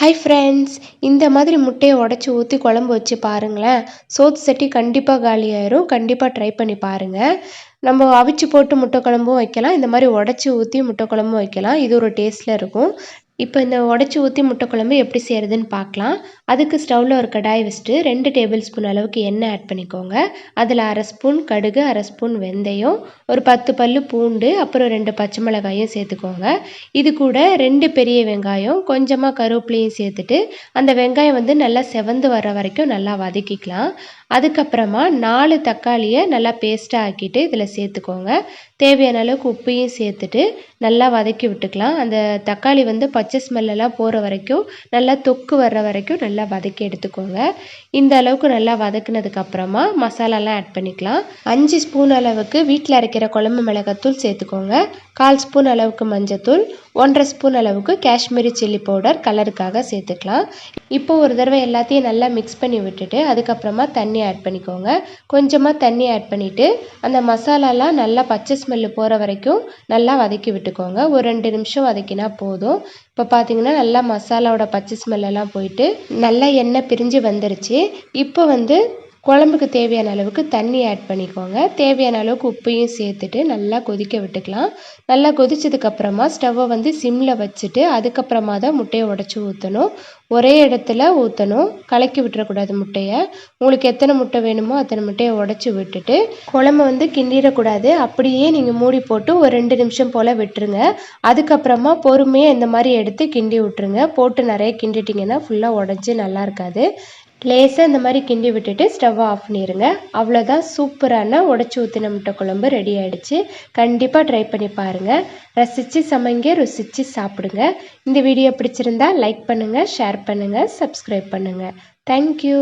Hi friends இந்த மாதிரி முட்டையை உடச்சி ஊற்றி குழம்பு வச்சு பாருங்களேன். சோத்து சட்டி கண்டிப்பாக காலியாயிரும். கண்டிப்பாக ட்ரை பண்ணி பாருங்கள் நம்ம அவிச்சு போட்டு முட்டை குழம்பும் வைக்கலாம். இந்த மாதிரி உடச்சி ஊற்றி முட்டை குழம்பும் வைக்கலாம். இது ஒரு டேஸ்ட்டில் இருக்கும். இப்போ இந்த உடச்சி ஊற்றி முட்டை குழம்பு எப்படி செய்கிறதுன்னு பார்க்கலாம். அதுக்கு ஸ்டவ்வில் ஒரு கடாய் வச்சுட்டு ரெண்டு டேபிள் ஸ்பூன் அளவுக்கு எண்ணெய் ஆட் பண்ணிக்கோங்க. அதில் அரை ஸ்பூன் கடுகு அரை ஸ்பூன் வெந்தயம் ஒரு பத்து பல் பூண்டு அப்புறம் ரெண்டு பச்சை மிளகாயும் சேர்த்துக்கோங்க. இது கூட ரெண்டு பெரிய வெங்காயம் கொஞ்சமாக கருவேப்பிலையும் சேர்த்துட்டு அந்த வெங்காயம் வந்து நல்லா செவந்து வர வரைக்கும் நல்லா வதக்கிக்கலாம். அதுக்கப்புறமா நாலு தக்காளியை நல்லா பேஸ்ட்டாக ஆக்கிட்டு இதில் சேர்த்துக்கோங்க. தேவையான அளவுக்கு உப்பையும் சேர்த்துட்டு நல்லா வதக்கி விட்டுக்கலாம். அந்த தக்காளி வந்து பச்சை ஸ்மெல்லெல்லாம் போகிற வரைக்கும் நல்லா தொக்கு வர்ற வரைக்கும் நல்லா வதக்கி எடுத்துக்கோங்க. இந்த அளவுக்கு நல்லா வதக்குனதுக்கப்புறமா மசாலாலாம் ஆட் பண்ணிக்கலாம். அஞ்சு ஸ்பூன் அளவுக்கு வீட்டில் அரைக்கிற குழம்பு மிளகாத்தூள் சேர்த்துக்கோங்க. கால் ஸ்பூன் அளவுக்கு மஞ்சத்தூள் ஒன்றரை ஸ்பூன் அளவுக்கு காஷ்மீரி சில்லி பவுடர் கலருக்காக சேர்த்துக்கலாம். இப்போ ஒரு தடவை எல்லாத்தையும் நல்லா மிக்ஸ் பண்ணி விட்டுட்டு அதுக்கப்புறமா தண்ணி ஆட் பண்ணிக்கோங்க. கொஞ்சமாக தண்ணி ஆட் பண்ணிவிட்டு அந்த மசாலாலாம் நல்லா பச்சை ஸ்மெல்லு போகிற வரைக்கும் நல்லா வதக்கி விட்டுக்கோங்க. ஒரு ரெண்டு நிமிஷம் வதக்கினா போதும். இப்போ பார்த்தீங்கன்னா நல்லா மசாலாவோட பச்சை ஸ்மெல்லெல்லாம் போயிட்டு நல்லா எண்ணெய் பிரிஞ்சு வந்துருச்சு. இப்போ வந்து குழம்புக்கு தேவையான அளவுக்கு தண்ணி ஆட் பண்ணிக்கோங்க. தேவையான அளவுக்கு உப்பையும் சேர்த்துட்டு நல்லா கொதிக்க விட்டுக்கலாம். நல்லா கொதித்ததுக்கப்புறமா ஸ்டவ்வை வந்து சிம்மில் வச்சுட்டு அதுக்கப்புறமா தான் முட்டையை உடச்சி ஊற்றணும் ஒரே இடத்துல ஊற்றணும் கலக்கி விட்டுறக்கூடாது முட்டையை. உங்களுக்கு எத்தனை முட்டை வேணுமோ அத்தனை முட்டையை உடச்சி விட்டுட்டு குழம்பு வந்து கிண்டிடக்கூடாது. அப்படியே நீங்கள் மூடி போட்டு ஒரு ரெண்டு நிமிஷம் போல் விட்டுருங்க. அதுக்கப்புறமா பொறுமையாக இந்த மாதிரி எடுத்து கிண்டி விட்டுருங்க. போட்டு நிறைய கிண்டிட்டிங்கன்னா ஃபுல்லாக உடஞ்சி நல்லா இருக்காது. லேசாக இந்த மாதிரி கிண்டி விட்டுட்டு ஸ்டவ்வை ஆஃப் பண்ணிடுங்க அவ்வளோதான் சூப்பரான உடச்சி ஊற்றின முட்டை குழம்பு ரெடி ஆகிடுச்சு கண்டிப்பாக ட்ரை பண்ணி பாருங்கள் ரசித்து சமைங்க ருசித்து சாப்பிடுங்க. இந்த வீடியோ பிடிச்சிருந்தா லைக் பண்ணுங்கள் ஷேர் பண்ணுங்கள் சப்ஸ்கிரைப் பண்ணுங்கள் தேங்க்யூ